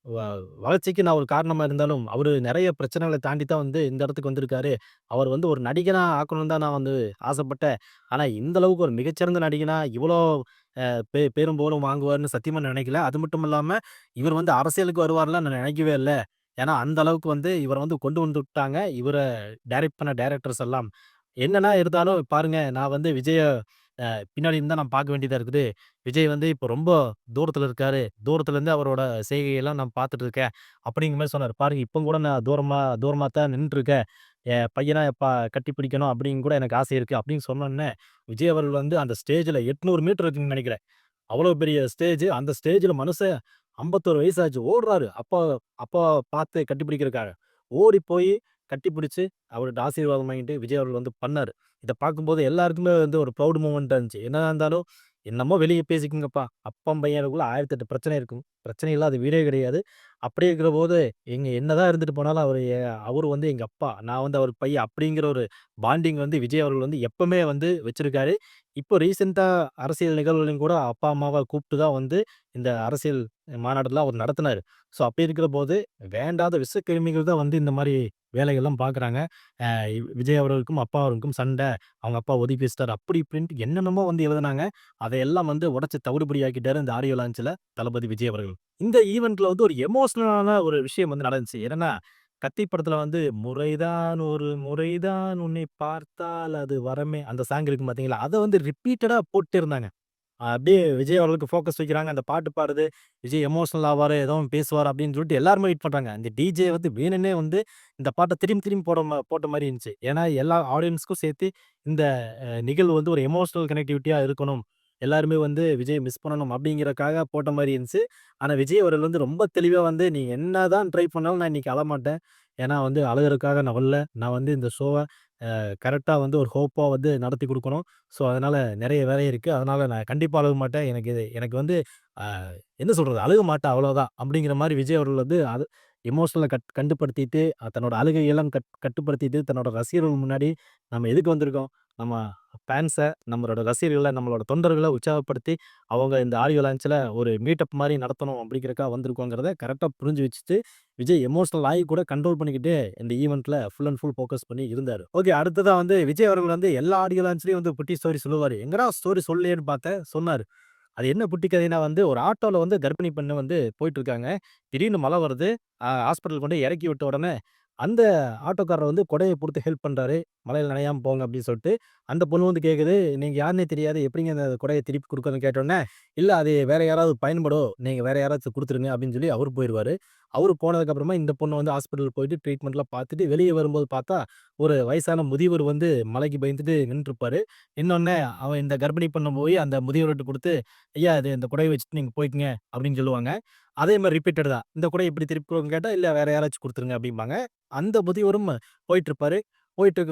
வ வளர்ச்சிக்கு நான் ஒரு காரணமாக இருந்தாலும், அவர் நிறைய பிரச்சனைகளை தாண்டி தான் வந்து இந்த இடத்துக்கு வந்திருக்காரு. அவர் வந்து ஒரு நடிகனாக ஆக்கணும்னு தான் நான் வந்து ஆசைப்பட்டேன். ஆனால் இந்த அளவுக்கு ஒரு மிகச்சிறந்த நடிகனா இவ்வளோ பே பெரும்போலும் வாங்குவார்னு சத்தியமாக சத்தியமா நினைக்கல. அது மட்டும் இல்லாம இவர் வந்து அரசியலுக்கு வருவார்லாம் நான் நினைக்கவே இல்ல. ஏன்னா அந்த அளவுக்கு வந்து இவர வந்து கொண்டு வந்துட்டாங்க. இவர டைரக்ட் பண்ண டைரக்டர்ஸ் எல்லாம். என்னன்னா இருந்தாலும் பாருங்க, நான் வந்து விஜய அ பின்னாடி இருந்து தான் நான் பார்க்க வேண்டியதா இருக்குது. விஜய் வந்து இப்போ ரொம்ப தூரத்தில் இருக்காரு. தூரத்தில இருந்து அவரோட செய்கையெல்லாம் நான் பார்த்துட்டு இருக்கேன். அப்படிங்கிற மாரி சொன்னாரு. பாருங்க இப்போ கூட நான் தூரமா தூரமா தான் நின்னுட்டுருக்கேன். என் பையனை எப்ப கட்டி பிடிக்கணும் அப்படின்னு கூட எனக்கு ஆசை இருக்குது அப்படின்னு சொன்னோன்னே விஜய் அவர்கள் வந்து அந்த ஸ்டேஜில் எட்நூறு மீட்டர் இருக்குன்னு நினைக்கிறேன் அவ்வளோ பெரிய ஸ்டேஜ். அந்த ஸ்டேஜில் மனுஷன் 51 வயசு ஆச்சு. ஓடுறாரு. அப்பா அப்பா பார்த்து கட்டிப்பிடிக்கிறக்காக ஓடி போய் கட்டிப்பிடிச்சு, அவர்கிட்ட ஆசீர்வாதம் வாங்கிட்டு விஜய் அவர்கள் வந்து பண்ணார் இதை பார்க்கும்போது எல்லாருக்குமே வந்து ஒரு ப்ரௌட் மூமெண்ட்டாக இருந்துச்சு. என்னதான் இருந்தாலும், என்னமோ வெளியே பேசிக்கங்கப்பா. அப்பம் பையனுக்குள்ள 1008 பிரச்சனை இருக்கும். பிரச்சனை இல்லாத வீடே கிடையாது. அப்படி இருக்கிறபோது, எங்கள் என்னதான் இருந்துட்டு போனாலும் அவர் அவர் வந்து எங்கள் அப்பா. நான் வந்து அவர் பையன் அப்படிங்கிற ஒரு பாண்டிங் வந்து விஜய் அவர்கள் வந்து எப்பவுமே வந்து வச்சிருக்காரு. இப்போ ரீசென்ட்டா அரசியல் நிகழ்வுகளையும் கூட அப்பா, அம்மாவ கூப்பிட்டு தான் வந்து இந்த அரசியல் மாநாடுலாம் அவர் நடத்துனாரு. ஸோ அப்படி இருக்கிறபோது, வேண்டாத விஷக்கிருமிகள் தான் வந்து இந்த மாரி வேலைகள்லாம் பார்க்குறாங்க. அ விஜய் அவர்களுக்கும், அப்பா அவர்களுக்கும் சண்டை. அவங்க அப்பா ஒதுக்கி வச்சுட்டாரு. அப்படி இப்படின்ட்டு என்னென்னமோ வந்து எழுதுனாங்க. அதையெல்லாம் வந்து உடைச்சு தவிடுபொடியாக்கிட்டாரு இந்த ஆடியோ லான்ச்ல தளபதி விஜய் அவர்கள். இந்த ஈவென்ட்ல வந்து ஒரு எமோஷனலான ஒரு விஷயம் வந்து நடந்துச்சு. என்னன்னா, கத்தி படத்துல வந்து முறைதான் ஒரு முறைதான் உன்னை பார்த்தால் அது வரமே அந்த சாங் இருக்கும் பார்த்தீங்களா? அதை வந்து ரிப்பீட்டடா போட்டுட்டே இருந்தாங்க. அப்படியே விஜய் அவர்களுக்கு ஃபோக்கஸ் வைக்கிறாங்க. அந்த பாட்டு பாடுது. விஜய் எமோஷனல் ஆவார் ஏதோ பேசுவார் அப்படின்னு சொல்லிட்டு எல்லாருமே வெயிட் பண்ணுறாங்க அந்த டிஜே வந்து வேணுன்னே வந்து இந்த பாட்டை திரும்பி திரும்பி போட போட்ட மாதிரி இருந்துச்சு. ஏன்னா எல்லா ஆடியன்ஸ்க்கும் சேர்த்து இந்த நிகழ்வு வந்து ஒரு எமோஷனல் கனெக்டிவிட்டியாக இருக்கணும். எல்லாருமே வந்து விஜய் மிஸ் பண்ணணும் அப்படிங்கிறதுக்காக போட்ட மாதிரி இருந்துச்சு. ஆனால் விஜய் அவர்கள் வந்து ரொம்ப தெளிவாக வந்து நீங்க என்னதான் ட்ரை பண்ணாலும் நான் இன்றைக்கி அழமாட்டேன். ஏன்னா வந்து அழுகுறதுக்காக நான் வரல. நான் வந்து இந்த ஷோவை கரெக்டாக வந்து ஒரு ஹோப்பாக வந்து நடத்தி கொடுக்கணும் ஸோ, அதனால் நிறைய வேலை இருக்குது அதனால் நான் கண்டிப்பாக அழுக மாட்டேன். எனக்கு இது எனக்கு வந்து என்ன சொல்கிறது அழுக மாட்டேன் அவ்வளோதான். அப்படிங்கிற மாதிரி விஜய் அவர்கள் வந்து அது எமோஷனலை கட் கட்டுப்படுத்திட்டு, அ தன்னோட அழுகையெல்லாம் கட் கட்டுப்படுத்திட்டு, தன்னோட ரசிகர்கள் முன்னாடி நம்ம எதுக்கு வந்திருக்கோம்? நம்ம ஃபேன்ஸை நம்மளோட ரசிகர்களை நம்மளோட தொண்டர்களை உற்சாகப்படுத்தி, அவங்க இந்த ஆடியோ லான்ச்சில் ஒரு மீட்டப் மாதிரி நடத்தணும் அப்படிங்கிறக்கா வந்திருக்கோங்கிறத கரெக்டாக புரிஞ்சு வச்சுட்டு, விஜய் எமோஷனல் ஆகி கூட கண்ட்ரோல் பண்ணிக்கிட்டு இந்த ஈவெண்ட்டில் ஃபுல் அண்ட் ஃபுல் ஃபோக்கஸ் பண்ணி இருந்தார் ஓகே அடுத்ததாக வந்து விஜய் அவர்கள் வந்து எல்லா ஆடியோ லான்ச்லேயும் வந்து புட்டி ஸ்டோரி சொல்லுவார் எங்கடா ஸ்டோரி சொல்லலையேன்னு பார்த்தேன், சொன்னார் அது என்ன புட்டி கதைனா வந்து, ஒரு ஆட்டோவில் வந்து கர்ப்பிணி பெண்ணு வந்து போயிட்டுருக்காங்க. திடீர்னு மழை வருது. ஹாஸ்பிட்டல் கொண்டு இறக்கி விட்ட உடனே, அந்த ஆட்டோக்காரர் வந்து கொடையை பொறுத்து ஹெல்ப் பண்ணுறாரு மலையில் நனையாம போங்க அப்படின்னு சொல்லிட்டு. அந்த பொண்ணு வந்து கேட்குது, நீங்கள் யாருன்னே தெரியாது. எப்படிங்க அந்த கொடையை திருப்பி கொடுக்கணும்னு கேட்டோன்னே இல்லை அது வேறு யாராவது பயன்படும். நீங்கள் வேறு யாராச்சும் கொடுத்துருங்க அப்படின்னு சொல்லி அவர் போயிடுவார் அவர் போனதுக்கப்புறமா இந்த பொண்ணு வந்து ஹாஸ்பிட்டல் போயிட்டு ட்ரீட்மெண்ட்லாம் பார்த்துட்டு வெளியே வரும்போது பார்த்தா, ஒரு வயசான முதியவர் வந்து மலைக்கு பயந்துட்டு நின்னுட்டுருப்பாரு. இன்னொன்னே அவன் இந்த கர்ப்பிணி பொண்ணை போய் அந்த முதியவர்கிட்ட கொடுத்து "ஐயா அது இந்த குடையை வச்சுட்டு நீங்கள் போய்க்குங்க அப்படின்னு சொல்லுவாங்க. அதே மாதிரி ரிப்பீட்டட் தான். "இந்த கூட இப்படி திருப்பி கேட்டால் இல்லை வேறு வேற யாராச்சும் கொடுத்துருங்க அப்படிம்பாங்க. அந்த முதியவரும் போயிட்டுருப்பாரு.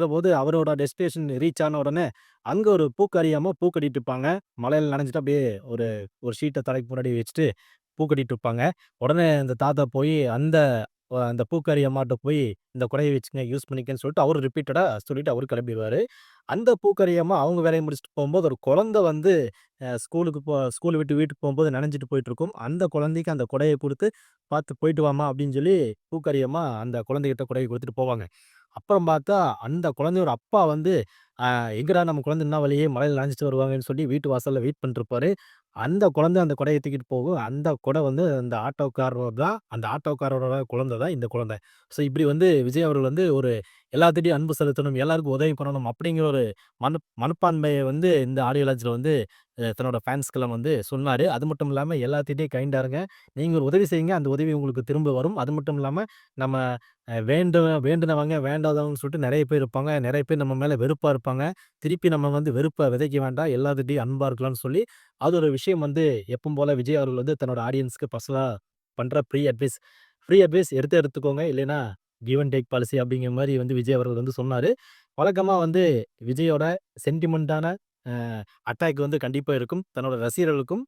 போது அவரோட டெஸ்டினேஷன் ரீச் ஆன உடனே, அங்கே ஒரு பூக்கறியாமல் பூ கட்டிட்டு இருப்பாங்க. மலையில் நனைஞ்சிட்டு அப்படியே ஒரு ஒரு ஷீட்டை தலைக்கு முன்னாடி வச்சுட்டு பூ கட்டிட்டு இருப்பாங்க. உடனே அந்த தாத்தா போய் அந்த அந்த பூக்காரி அம்மாட்ட போய் இந்த குடையை வச்சுக்கங்க, யூஸ் பண்ணிக்கன்னு சொல்லிட்டு அவர் ரிப்பீட்டடாக சொல்லிட்டு அவர் கிளம்பிடுவார் அந்த பூக்காரி அம்மா அவங்க வேலையை முடிச்சுட்டு போகும்போது ஒரு குழந்தை வந்து ஸ்கூலுக்கு போ ஸ்கூல் விட்டு வீட்டுக்கு போகும்போது நனைஞ்சுட்டு போயிட்டுருக்கும். அந்த குழந்தைக்கு அந்த குடையை கொடுத்து "பார்த்து போயிட்டு வாமா அப்படின்னு சொல்லி பூக்காரி அம்மா அந்த குழந்தைகிட்ட குடையை கொடுத்துட்டு போவாங்க. அப்புறம் பார்த்தா, அந்த குழந்தையோட அப்பா வந்து, எங்கடா நம்ம குழந்தை என்ன வழியே மழையில் நினைச்சிட்டு வருவாங்கன்னு சொல்லி வீட்டு வாசலில் வெயிட் பண்ணிட்டுருப்பாரு. அந்த குழந்தை அந்த கொடைய தூக்கிட்டு போகும். அந்த கொடை வந்து அந்த ஆட்டோக்காரர் தான் அந்த ஆட்டோக்காரரோட குழந்தை தான் இந்த குழந்தை. ஸோ இப்படி வந்து விஜய் அவர்கள் வந்து ஒரு எல்லாத்திட்டையும் அன்பு செலுத்தணும், எல்லாருக்கும் உதவி பண்ணணும் அப்படிங்கிற ஒரு மன மனப்பான்மையை வந்து இந்த ஆடியோ லான்ச்ல வந்து தன்னோட ஃபேன்ஸ்க்கெல்லாம் வந்து சொன்னார் அது மட்டும் இல்லாமல் எல்லாத்திட்டையும் கைண்டாக இருங்க. நீங்கள் ஒரு உதவி செய்யுங்க, அந்த உதவி உங்களுக்கு திரும்ப வரும். அது மட்டும் இல்லாமல் நம்ம வேண்டு வேண்டுனவங்க, வேண்டாதவங்கன்னு சொல்லிட்டு நிறைய பேர் இருப்பாங்க. நிறைய பேர் நம்ம மேலே வெறுப்பாக இருப்பாங்க. திருப்பி நம்ம வந்து வெறுப்பை விதைக்க வேண்டாம். எல்லாத்திட்டையும் அன்பாக இருக்கலாம்னு சொல்லி, அது ஒரு விஷயம் வந்து எப்பவும் போல் விஜய் அவர்கள் வந்து தன்னோட ஆடியன்ஸ்க்கு பர்சனலாக பண்ணுற ஃப்ரீ அட்வைஸ். ஃப்ரீ அட்வைஸ் எடுத்து எடுத்துக்கோங்க. இல்லைன்னா கிவ் அண்ட் டேக் பாலிசி அப்படிங்கிற மாதிரி வந்து விஜய் அவர்கள் வந்து சொன்னார் வழக்கமாக வந்து விஜயோட சென்டிமெண்ட்டான அட்டாக் வந்து கண்டிப்பாக இருக்கும். தன்னோட ரசிகர்களுக்கும்,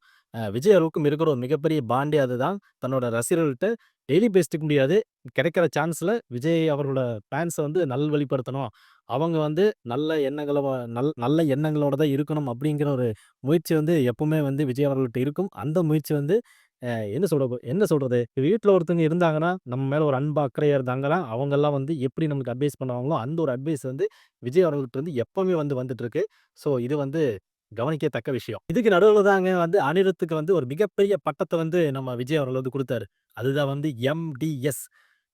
விஜய் அவர்களுக்கும் இருக்கிற ஒரு மிகப்பெரிய பாண்டே அதுதான். தன்னோட ரசிகர்கள்ட்ட டெய்லி பேசிக்க முடியாது. கிடைக்கிற சான்ஸில் விஜய் அவர்களோட ஃபேன்ஸை வந்து நல் வெளிப்படுத்தணும் அவங்க வந்து நல்ல எண்ணங்களோட நல் நல்ல எண்ணங்களோட தான் இருக்கணும் அப்படிங்கிற ஒரு முயற்சி வந்து எப்பவுமே வந்து விஜய் அவர்கள்ட்ட இருக்கும். அந்த முயற்சி வந்து என்ன சொல்கிறது என்ன சொல்றது? வீட்டில் ஒருத்தவங்க இருந்தாங்கன்னா, நம்ம மேலே ஒரு அன்பு அக்கறையாக இருந்தாங்கன்னா, அவங்கெல்லாம் வந்து எப்படி நமக்கு அட்வைஸ் பண்ணுவாங்களோ, அந்த ஒரு அட்வைஸ் வந்து விஜய் அவர்கள்ட்ட இருந்து எப்பவுமே வந்து வந்துட்டுருக்கு. ஸோ இது வந்து கவனிக்கத்தக்க விஷயம். இதுக்கு நடுவில் தாங்க வந்து அனிருத்துக்கு வந்து ஒரு மிகப்பெரிய பட்டத்தை வந்து நம்ம விஜய் அவர்கள் வந்து கொடுத்தாரு அதுதான் வந்து எம்டிஎஸ்.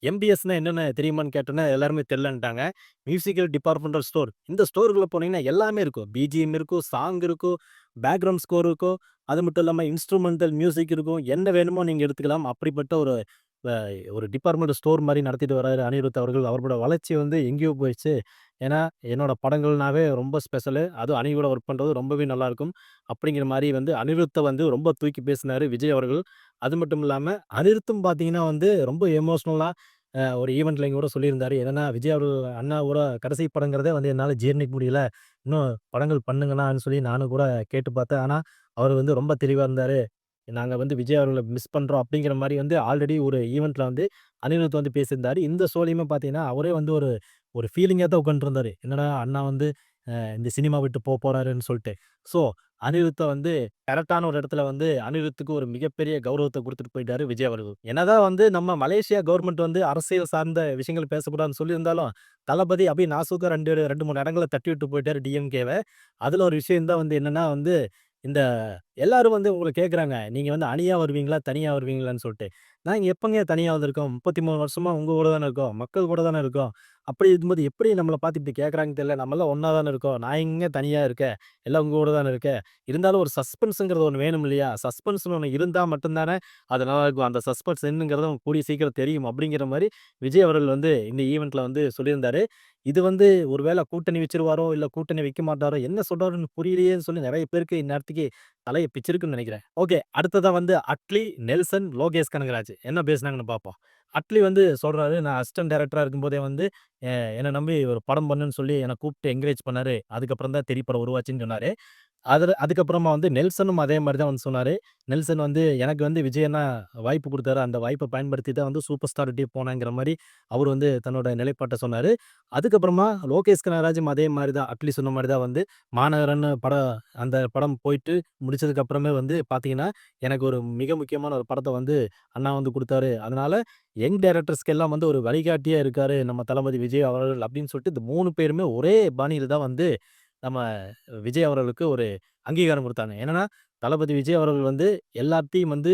எம்பிஎஸ்னால் என்னென்ன தெரியுமான்னு கேட்டோன்னா எல்லாருமே தெரிலன்ட்டாங்க மியூசிக்கல் டிபார்ட்மெண்டல் ஸ்டோர். இந்த ஸ்டோருக்குள்ள போனீங்கன்னா எல்லாமே இருக்கும். பிஜிஎம் இருக்கும், சாங் இருக்கும், பேக்ரவுண்ட் ஸ்கோர் இருக்கும். அது மட்டும் இல்லாமல் இன்ஸ்ட்ருமெண்டல் மியூசிக் இருக்கும். என்ன வேணுமோ நீங்கள் எடுத்துக்கலாம். அப்படிப்பட்ட ஒரு ஒரு டிபார்ட்மெண்ட் ஸ்டோர் மாதிரி நடத்திட்டு வராரு அனிருத் அவர்கள். அவரோட வளர்ச்சி வந்து எங்கேயோ போயிடுச்சு ஏன்னா, என்னோட படங்கள்னாவே ரொம்ப ஸ்பெஷலு. அதுவும் அணி கூட ஒர்க் பண்ணுறது ரொம்பவே நல்லாயிருக்கும் அப்படிங்கிற மாதிரி வந்து அனிருத்தை வந்து ரொம்ப தூக்கி பேசினார் விஜய் அவர்கள். அது மட்டும் இல்லாமல் அனிருத்தும் பார்த்தீங்கன்னா வந்து ரொம்ப எமோஷ்னலாக ஒரு ஒரு ஈவென்ட்லயும் கூட சொல்லியிருந்தாரு. என்னன்னா, விஜய் அவர்கள் அண்ணாவோட கடைசி படங்கிறதே வந்து என்னால் ஜீரணிக்க முடியல. இன்னும் படங்கள் பண்ணுங்கண்ணான்னு சொல்லி நானும் கூட கேட்டு பார்த்தேன். ஆனால் அவர் வந்து ரொம்ப தெளிவாக இருந்தார் நாங்கள் வந்து விஜய் அவர்களை மிஸ் பண்ணுறோம் அப்படிங்கிற மாதிரி வந்து ஆல்ரெடி ஒரு ஈவெண்ட்டில் வந்து அனிருத் வந்து பேசியிருந்தாரு. இந்த சோழியுமே பார்த்தீங்கன்னா, அவரே வந்து ஒரு ஒரு ஃபீலிங்காக தான் உட்காந்துருந்தாரு என்னடா அண்ணா வந்து இந்த சினிமா விட்டு போக போகிறாருன்னு சொல்லிட்டு ஸோ, அனிருத்தை வந்து கரெக்டான ஒரு இடத்துல வந்து அனிருத்துக்கு ஒரு மிகப்பெரிய கௌரவத்தை கொடுத்துட்டு போயிட்டாரு விஜய் அவர்கள். என்னதான் வந்து நம்ம மலேசியா கவர்மெண்ட் வந்து அரசியல் சார்ந்த விஷயங்கள் பேசக்கூடாதுன்னு சொல்லியிருந்தாலும், தளபதி அப்படியே நாசூக்கா ரெண்டு ரெண்டு மூணு இடங்களை தட்டி விட்டு போயிட்டாரு டிஎம்கேவை அதில் ஒரு விஷயம் தான் வந்து என்னன்னா வந்து, இந்த எல்லாரும் வந்து உங்கள கேட்குறாங்க. நீங்க வந்து அணியா வருவீங்களா? தனியா வருவீங்களான்னு சொல்ட்டு. நாங்க எப்பங்க தனியா வந்திருக்கோம்? 33 வருஷமா உங்க கூட தானே இருக்கோம். மக்கள் கூட தானே இருக்கோம். அப்படி இருக்கும்போது எப்படி நம்மளை பார்த்து இப்படி கேட்குறாங்கன்னு தெரியல. நம்மளாம் ஒன்றா தானே இருக்கோம். நான் எங்கே தனியாக இருக்கேன். எல்லாம் உங்கள் கூட தானே இருக்கேன். இருந்தாலும் ஒரு சஸ்பென்ஸுங்கிறது ஒன்று வேணும் இல்லையா? சஸ்பென்ஸ்னு ஒன்று இருந்தால் மட்டும்தானே அது அது நல்லாருக்கும். அந்த சஸ்பென்ஸ் என்னங்கிறதும் கூடிய சீக்கிரம் தெரியும். அப்படிங்கிற மாதிரி விஜய் அவர்கள் வந்து இந்த ஈவெண்ட்டில் வந்து சொல்லியிருந்தார் இது வந்து ஒருவேளை கூட்டணி வச்சிருவாரோ இல்லை கூட்டணி வைக்க மாட்டாரோ, என்ன சொல்கிறாருன்னு புரியலையேன்னு சொல்லி நிறைய பேருக்கு இந்நேரத்துக்கு தலையை பிச்சிருக்குன்னு நினைக்கிறேன் ஓகே. அடுத்ததான் வந்து அட்லி, நெல்சன், லோகேஷ் கனகராஜ் என்ன பேசுனாங்கன்னு பார்ப்போம். அட்லி வந்து சொல்கிறாரு "நான் அசிஸ்டன்ட் டேரக்டராக இருக்கும்போதே வந்து என்னை நம்பி ஒரு படம் பண்ணுன்னு சொல்லி என்னை கூப்பிட்டு என்கரேஜ் பண்ணார். அதுக்கப்புறம் தான் தெறி உருவாச்சுன்னு" சொன்னார். அதில் அதுக்கப்புறமா வந்து நெல்சனும் அதே மாதிரி தான் வந்து சொன்னார். நெல்சன் வந்து எனக்கு வந்து விஜய் வாய்ப்பு கொடுத்தாரு. அந்த வாய்ப்பை பயன்படுத்தி தான் வந்து சூப்பர் ஸ்டார்ட்டே போனேங்கிற மாதிரி அவர் வந்து தன்னோட நிலைப்பாட்டை சொன்னார். அதுக்கப்புறமா லோகேஷ் கனகராஜும் அதே மாதிரி தான் அட்லி சொன்ன மாதிரி தான் வந்து மாநகரன்னு படம் அந்த படம் போயிட்டு முடிச்சதுக்கப்புறமே வந்து பார்த்தீங்கன்னா, எனக்கு ஒரு மிக முக்கியமான ஒரு படத்தை வந்து அண்ணா வந்து கொடுத்தாரு. அதனால் யங் டைரக்டர்ஸ்க்கு எல்லாம் வந்து ஒரு வழிகாட்டியாக இருக்கார் நம்ம தளபதி விஜய் அவர்கள் அப்படின்னு சொல்லிட்டு இந்த மூணு பேருமே ஒரே பாணியில் தான் வந்து நம்ம விஜய் அவர்களுக்கு ஒரு அங்கீகாரம் கொடுத்தாங்க என்னன்னா, தளபதி விஜய் அவர்கள் வந்து எல்லாத்தையும் வந்து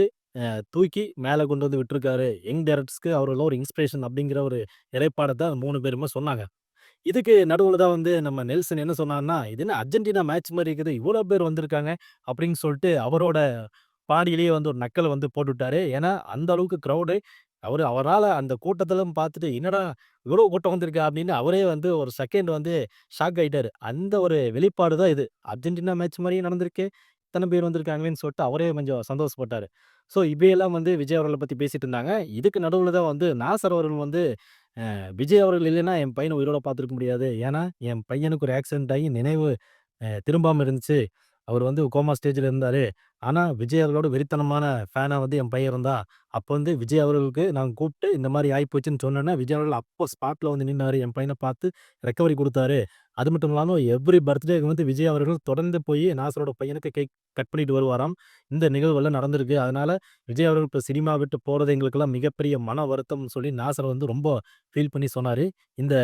தூக்கி மேலே கொண்டு வந்து விட்டுருக்காரு. யங் டேரக்டர்ஸ்க்கு அவர்கள ஒரு இன்ஸ்பிரேஷன் அப்படிங்கிற ஒரு நிலைப்பாட தான் மூணு பேருமே சொன்னாங்க. இதுக்கு நடுவில் தான் வந்து நம்ம நெல்சன் என்ன சொன்னார்னா "இது என்ன அர்ஜென்டினா மேட்ச் மாதிரி இருக்குது. இவ்வளோ பேர் வந்திருக்காங்க." அப்படின்னு சொல்லிட்டு அவரோட பாடியிலேயே வந்து ஒரு நக்கலை வந்து போட்டுவிட்டாரு ஏன்னா, அந்த அளவுக்கு க்ரௌடு அவரு அவரால அந்த கூட்டத்திலும் பார்த்துட்டு, "என்னடா இவ்வளோ கூட்டம் வந்திருக்கா அப்படின்னு அவரே வந்து ஒரு செகண்ட் வந்து ஷாக் ஆயிட்டாரு. அந்த ஒரு வெளிப்பாடு தான் இது. அர்ஜென்டினா மேட்ச் மாதிரியும் நடந்திருக்கு. இத்தன பேர் வந்திருக்காங்களேன்னு சொல்லிட்டு அவரே கொஞ்சம் சந்தோஷப்பட்டாரு. ஸோ இப்படியெல்லாம் வந்து விஜய் அவர்கள பத்தி பேசிட்டு இருந்தாங்க. இதுக்கு நடுவுல தான் வந்து நாசர் அவர்கள் வந்து, "அ விஜய் அவர்கள் இல்லைன்னா என் பையன உயிரோட பார்த்துருக்க முடியாது. ஏன்னா, என் பையனுக்கு ஒரு ஆக்சிடென்ட் ஆகி நினைவு அ திரும்பாம இருந்துச்சு. அவர் வந்து கோமா ஸ்டேஜில் இருந்தார். ஆனால் விஜய் அவர்களோட வெறித்தனமான ஃபேனாக வந்து என் பையன் இருந்தா. அப்போ வந்து விஜய் அவர்களுக்கு நாங்கள் கூப்பிட்டு இந்த மாதிரி ஆகிப்போச்சுன்னு சொன்னோனே, விஜய் அவர்கள் அப்போ ஸ்பாட்டில் வந்து நின்னார். என் பையனை பார்த்து ரெக்கவரி கொடுத்தாரு. அது மட்டும் இல்லாமல் எவ்ரி பர்த்டேக்கு வந்து விஜய் அவர்கள் தொடர்ந்து போய் நாசரோட பையனுக்கு கேக் கட் பண்ணிட்டு வருவாராம். இந்த நிகழ்வெல்லாம் நடந்திருக்கு. அதனால் விஜய் அவர்கள் இப்போ சினிமா விட்டு போகிறது எங்களுக்கெல்லாம் மிகப்பெரிய மன வருத்தம்னு சொல்லி நாசர் வந்து ரொம்ப ஃபீல் பண்ணி சொன்னார். இந்த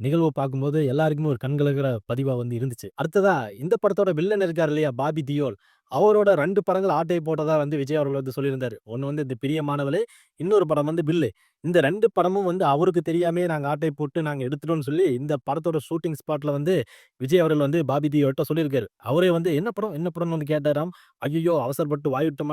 நிகழ்வு பார்க்கும்போது எல்லாருக்குமே ஒரு கண்கலகிற பதிவாக பதிவா வந்து இருந்துச்சு. அடுத்ததா இந்த படத்தோட வில்லன் இருக்கார் இல்லையா? பாபி தியோல். அவரோட ரெண்டு படங்கள் ஆட்டை போட்டதா வந்து விஜய் அவர்கள் வந்து சொல்லியிருந்தாரு. ஒன்று வந்து இந்த பிரியமானவளே, இன்னொரு படம் வந்து பில்லு. இந்த ரெண்டு படமும் வந்து அவருக்கு தெரியாமே நாங்கள் ஆட்டை போட்டு நாங்கள் எடுத்துட்டோம்னு சொல்லி, இந்த படத்தோட ஷூட்டிங் ஸ்பாட்டில் வந்து விஜய் அவர்கள் வந்து பாபி தியோல்ட்ட சொல்லியிருக்காரு. அவரே வந்து என்ன படம்? என்ன படம்னு வந்து கேட்டாராம். ஐயோ அவசரப்பட்டு வாய் விட்ட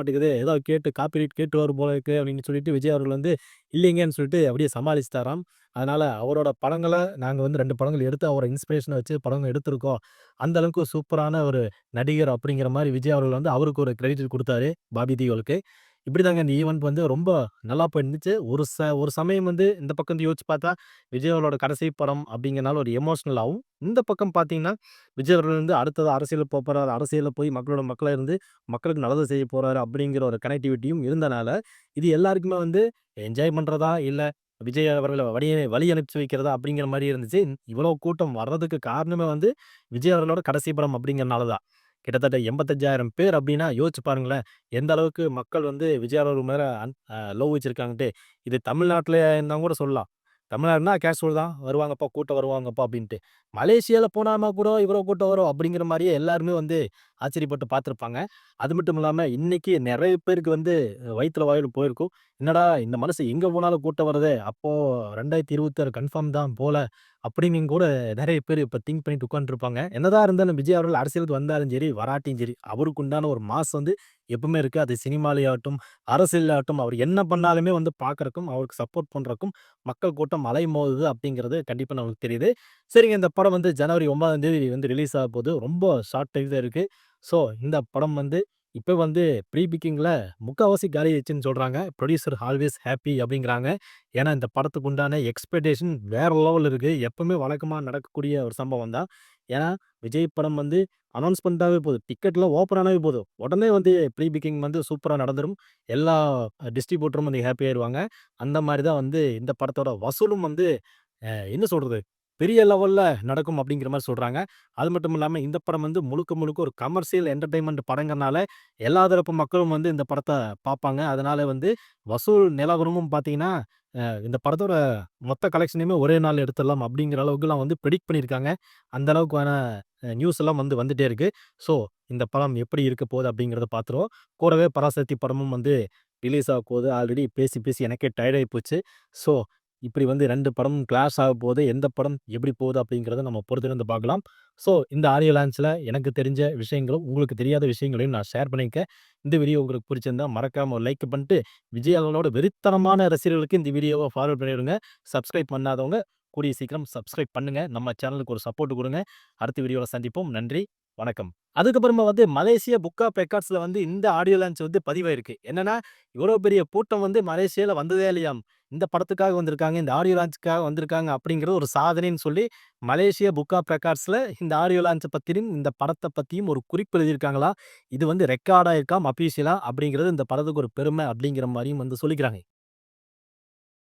ஏதோ கேட்டு காப்பிரைட் கேட்டுருவாரு போல இருக்கு அப்படின்னு சொல்லிட்டு விஜய் அவர்கள் வந்து இல்லைங்கன்னு சொல்லிட்டு அப்படியே சமாளிச்சுட்டாராம். அதனால் அவரோட படங்களை நாங்கள் வந்து ரெண்டு படங்கள் எடுத்து அவரை இன்ஸ்பிரேஷனை வச்சு படங்கள் எடுத்திருக்கோம். அந்த அளவுக்கு சூப்பரான ஒரு நடிகர் அப்படிங்கிற மாதிரி விஜய் அவர்கள் வந்து அவருக்கு ஒரு கிரெடிட் கொடுத்தாரு பாபி தியோலுக்கு. இப்படிதாங்க இந்த ஈவெண்ட் வந்து ரொம்ப நல்லா போயிருந்துச்சு. ஒரு ச ஒரு சமயம் வந்து இந்த பக்கம் வந்து யோசிச்சு பார்த்தா, விஜய் அவரோட கடைசி படம் அப்படிங்கிறனால ஒரு எமோஷ்னலாகவும் இந்த பக்கம் பார்த்தீங்கன்னா, விஜய் அவர்கள் வந்து அடுத்தது போக போகிறாரு அரசியலில் போய் மக்களோட மக்களை இருந்து மக்களுக்கு நல்லது செய்ய போகிறாரு அப்படிங்கிற ஒரு கனெக்டிவிட்டியும் இருந்தனால, இது எல்லாருக்குமே வந்து என்ஜாய் பண்ணுறதா இல்லை விஜய் அவர்களை வழி வழி அனுப்பிச்சு வைக்கிறதா அப்படிங்கிற மாதிரி இருந்துச்சு. இவ்வளோ கூட்டம் வர்றதுக்கு காரணமே வந்து விஜய் அவர்களோட கடைசி படம் அப்படிங்கிறனால தான். கிட்டத்தட்ட 85,000 பேர் அப்படின்னா யோசிச்சு பாருங்களேன். எந்த அளவுக்கு மக்கள் வந்து விஜய் அவர்கள் மேலே அன் லவ் வச்சிருக்காங்கன்ட்டு. இது தமிழ்நாட்டில் இருந்தால் கூட சொல்லலாம். தமிழ்நாடுனா கேஷுவல் தான். வருவாங்கப்பா, கூட்டம் வருவாங்கப்பா அப்படின்ட்டு. மலேசியாவில் போனாமா கூட இவ்வளோ கூட்டம் வரும் அப்படிங்கிற மாதிரியே எல்லாருமே வந்து ஆச்சரியப்பட்டு பார்த்துருப்பாங்க. அது மட்டும் இல்லாமல் இன்னைக்கு நிறைய பேருக்கு வந்து வயிற்றுல வாயில் போயிருக்கும். என்னடா இந்த மனசு எங்கே போனாலும் கூட்டம் வர்றது அப்போது ரெண்டாயிரத்தி இருபத்தாறு கன்ஃபார்ம் தான் போல அப்படின்னு கூட நிறைய பேர் இப்போ திங்க் பண்ணிட்டு உட்காந்துருப்பாங்க என்னதான் இருந்தாலும் விஜய் அவர்கள் அரசியலுக்கு வந்தாலும் சரி, வராட்டியும் சரி, அவருக்கு உண்டான ஒரு மாஸ் வந்து எப்பவுமே இருக்குது அது சினிமாலேயாகட்டும் அரசியலாகட்டும், அவர் என்ன பண்ணாலுமே வந்து பார்க்கறக்கும், அவருக்கு சப்போர்ட் பண்ணுறக்கும் மக்கள் கூட்டம் அலைமோதுது அப்படிங்கிறது கண்டிப்பாக நமக்கு தெரியுது. சரிங்க இந்த படம் வந்து ஜனவரி ஒன்பதாம் தேதி வந்து ரிலீஸ் ஆக போது ரொம்ப ஷார்ட் டைம் தான் இருக்குது ஸோ இந்த படம் வந்து இப்போ வந்து ப்ரீ பிக்கிங்கில் முக்கால்வாசி காலி ஆயிடுச்சுன்னு சொல்கிறாங்க ப்ரொடியூசர் ஆல்வேஸ் ஹாப்பி அப்படிங்கிறாங்க. ஏன்னா இந்த படத்துக்கு உண்டான எக்ஸ்பெக்டேஷன் வேறு லெவல் இருக்குது எப்பவுமே வழக்கமாக நடக்கக்கூடிய ஒரு சம்பவம் தான். ஏன்னா விஜய் படம் வந்து அனௌன்ஸ் பண்ணிட்டாவே போதும். டிக்கெட்லாம் ஓப்பன் ஆனாவே போதும். உடனே வந்து ப்ரீ பிக்கிங் வந்து சூப்பராக நடந்துடும் எல்லா டிஸ்ட்ரிபியூட்டரும் வந்து ஹாப்பி ஆயிடுவாங்க அந்த மாதிரி தான் வந்து இந்த படத்தோட வசூலும் வந்து என்ன சொல்கிறது பெரிய லெவலில் நடக்கும் அப்படிங்கிற மாதிரி சொல்கிறாங்க அது மட்டும் இல்லாமல் இந்த படம் வந்து முழுக்க முழுக்க ஒரு கமர்ஷியல் என்டர்டைன்மெண்ட் படங்கிறனால, எல்லா தரப்பு மக்களும் வந்து இந்த படத்தை பார்ப்பாங்க. அதனால் வந்து வசூல் நிலவரமும் பார்த்தீங்கன்னா, இந்த படத்தோட மொத்த கலெக்ஷனையுமே ஒரே நாள் எடுத்துடலாம் அப்படிங்கிற அளவுக்குலாம் வந்து பிரெடிக்ட் பண்ணியிருக்காங்க. அந்த அளவுக்கான நியூஸ் எல்லாம் வந்து வந்துட்டே இருக்கு. ஸோ இந்த படம் எப்படி இருக்க போகுது அப்படிங்கிறத பார்த்துருவோம். கூடவே பராசக்தி படமும் வந்து ரிலீஸ் ஆகப்போகுது. ஆல்ரெடி பேசி பேசி எனக்கே டயர்ட் போச்சு. ஸோ இப்படி வந்து 2 படமும் கிளாஷ் போது எந்த படம் எப்படி போகுது அப்படிங்கிறத நம்ம பொறுத்திருந்து பார்க்கலாம். ஸோ இந்த ஆடியோ லான்ஸில் எனக்கு தெரிஞ்ச விஷயங்களும், உங்களுக்கு தெரியாத விஷயங்களையும் நான் ஷேர் பண்ணியிருக்கேன். இந்த வீடியோ உங்களுக்கு பிடிச்சிருந்தா மறக்காம லைக் பண்ணிட்டு, விஜய் வெறித்தனமான ரசிகர்களுக்கு இந்த வீடியோவை ஃபார்வர்ட் பண்ணிவிடுங்க. சப்ஸ்கிரைப் பண்ணாதவங்க கூடிய சீக்கிரம் சப்ஸ்கிரைப் பண்ணுங்க. நம்ம சேனலுக்கு ஒரு சப்போர்ட் கொடுங்க அடுத்த வீடியோவில் சந்திப்போம். நன்றி, வணக்கம். அதுக்கப்புறமா வந்து மலேசியா புக் ஆஃப் வந்து இந்த ஆடியோ லான்ச் வந்து பதிவாயிருக்கு. என்னன்னா, இவ்வளோ பெரிய கூட்டம் வந்து மலேசியாவில் வந்ததே இல்லையாம். இந்த படத்துக்காக வந்திருக்காங்க. இந்த ஆடியோ லான்ச்சுக்காக வந்திருக்காங்க அப்படிங்கிறது ஒரு சாதனைன்னு சொல்லி, மலேசியா புக் ஆஃப் ரெக்கார்ட்ஸில் இந்த ஆடியோ லான்ச்சை பற்றியும் இந்த படத்தை பற்றியும் ஒரு குறிப்பு எழுதியிருக்காங்களா இது வந்து ரெக்கார்ட் ஆயிருக்காம் அஃபீஷியலாக அப்படிங்கிறது இந்த படத்துக்கு ஒரு பெருமை அப்படிங்கிற மாதிரியும் வந்து சொல்லிக்கிறாங்க.